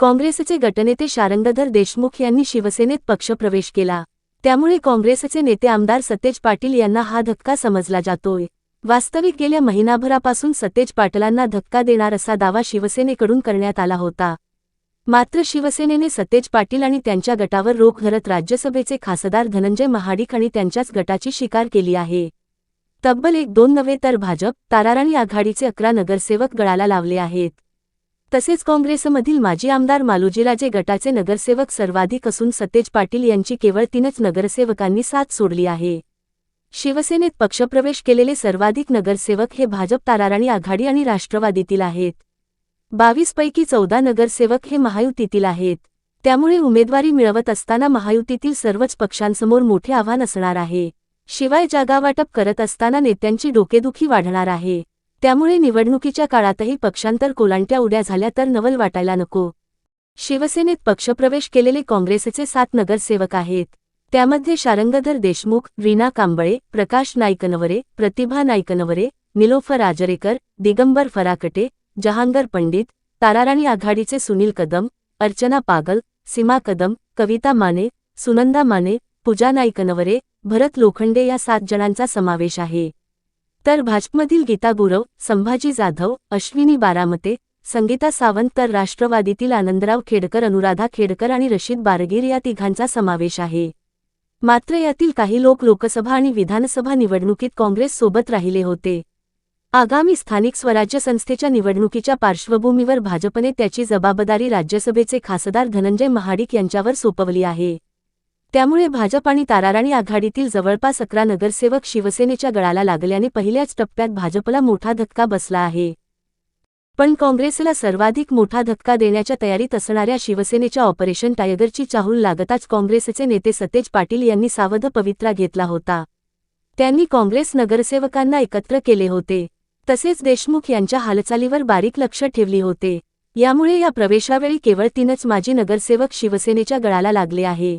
काँग्रेसचे गटनेते शारंगधर देशमुख यांनी शिवसेनेत पक्षप्रवेश केला. त्यामुळे काँग्रेसचे नेते आमदार सतेज पाटील यांना हा धक्का समजला जातोय. वास्तविक गेल्या महिनाभरापासून सतेज पाटलांना धक्का देणार असा दावा शिवसेनेकडून करण्यात आला होता. मात्र शिवसेनेने सतेज पाटील आणि त्यांच्या गटावर रोख धरत राज्यसभेचे खासदार धनंजय महाडिक आणि त्यांच्याच गटाची शिकार केली आहे. तब्बल एक दोन नव्हे तर भाजप ताराराणी आघाडीचे अकरा नगरसेवक गळाला लावले आहेत. तसेच काँग्रेसमधील माजी आमदार मालोजीराजे गटाचे नगरसेवक सर्वाधिक असून सतेज पाटील यांची केवळ तीनच नगरसेवकांनी साथ सोडली आहे. शिवसेनेत पक्षप्रवेश केलेले सर्वाधिक नगरसेवक हे भाजप ताराराणी आघाडी आणि राष्ट्रवादीतील आहेत. बावीसपैकी चौदा नगरसेवक हे महायुतीतील आहेत. त्यामुळे उमेदवारी मिळवत असताना महायुतीतील सर्वच पक्षांसमोर मोठे आव्हान असणार आहे. शिवाय जागावाटप करत असताना नेत्यांची डोकेदुखी वाढणार आहे. त्यामुळे निवडणुकीच्या काळातही पक्षांतर कोलांट्या उड्या झाल्या तर नवल वाटायला नको. शिवसेनेत पक्षप्रवेश केलेले काँग्रेसचे सात नगरसेवक आहेत. त्यामध्ये शारंगधर देशमुख रीना कांबळे प्रकाश नाईकनवरे प्रतिभा नाईकनवरे निलोफर आजरेकर दिगंबर फराकटे जहांगर पंडित ताराराणी आघाडीचे सुनील कदम अर्चना पागल सीमा कदम कविता माने सुनंदा माने पूजा नाईकनवरे भरत लोखंडे या सात जणांचा समावेश आहे. तर भाजपमधील गीता गुरव संभाजी जाधव अश्विनी बारामते संगीता सावंत तर राष्ट्रवादीतील आनंदराव खेडकर अनुराधा खेडकर आणि रशीद बारगीर या तिघांचा समावेश आहे. मात्र यातील काही लोक लोकसभा आणि विधानसभा निवडणुकीत काँग्रेससोबत राहिले होते. आगामी स्थानिक स्वराज्य संस्थेच्या निवडणुकीच्या पार्श्वभूमीवर भाजपने त्याची जबाबदारी राज्यसभेचे खासदार धनंजय महाडिक यांच्यावर सोपवली आहे. त्यामुळे भाजप आणि ताराराणी आघाडीतील जवळपास अकरा नगरसेवक शिवसेनेच्या गळाला लागल्याने पहिल्याच टप्प्यात भाजपला मोठा धक्का बसला आहे. पण काँग्रेसला सर्वाधिक मोठा धक्का देण्याच्या तयारीत असणाऱ्या शिवसेनेच्या ऑपरेशन टायगरची चाहूल लागताच काँग्रेसचे नेते सतेज पाटील यांनी सावध पवित्रा घेतला होता. त्यांनी काँग्रेस नगरसेवकांना एकत्र केले होते. तसेच देशमुख यांच्या हालचालीवर बारीक लक्ष ठेवली होते. यामुळे या प्रवेशावेळी केवळ तीनच माजी नगरसेवक शिवसेनेच्या गळाला लागले आहे.